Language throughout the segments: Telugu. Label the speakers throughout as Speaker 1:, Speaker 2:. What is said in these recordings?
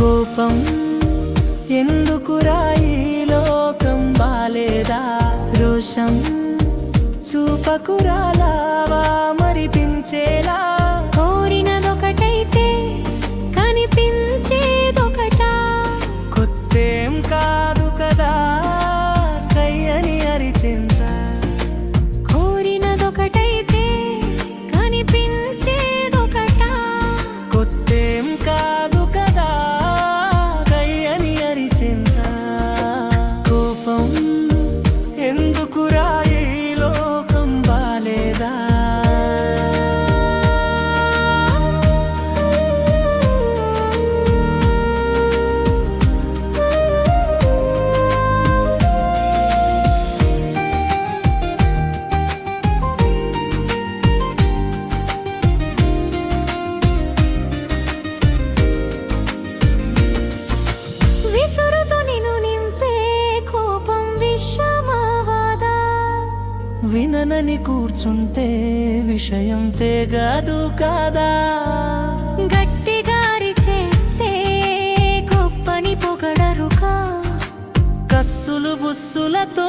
Speaker 1: కోపం ఎందుకు రాయి లోకం బాలేదా? రోషం చూపకురాలావా? మరిపించేలా విననని కూర్చుంటే విషయం తేగదు కాదా?
Speaker 2: గట్టిగారి చేస్తే గొప్పని పొగడరుకా
Speaker 1: కస్సులు బుస్సులతో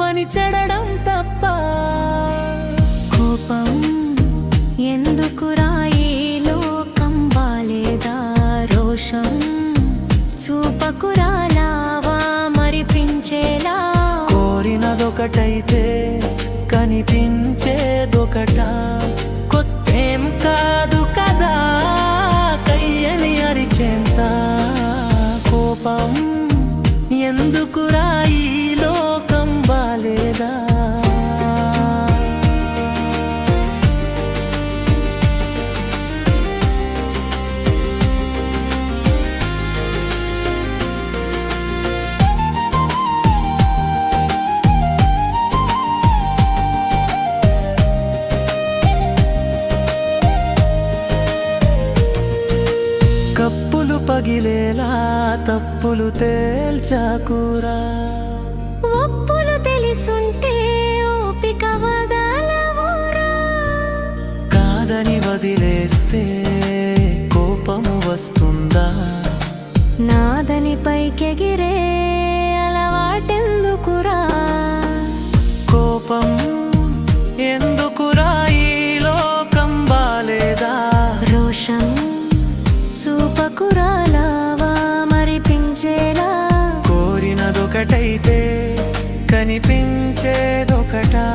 Speaker 1: పని చెడడం తప్ప.
Speaker 2: కోపం ఎందుకురా ఈ లోకం బాలేదా? రోషం చూపకురా లావా మరిపించేలా?
Speaker 1: కోరినదొకటైతే కోపం ఎందుకు రాయి? కప్పులు పగిలేలా తప్పులు తేల్చాకురా
Speaker 2: ఒప్పులు తెలిసుంటే ఓపిక
Speaker 1: కాదని వదిలేస్తే కోపము వస్తుందా?
Speaker 2: నాదని పైకెగిరే అలవాటెందుకురా?
Speaker 1: కోపం
Speaker 2: కురాలావా మరిపించేలా?
Speaker 1: కోరినదొకటైతే కనిపించేదొకటా?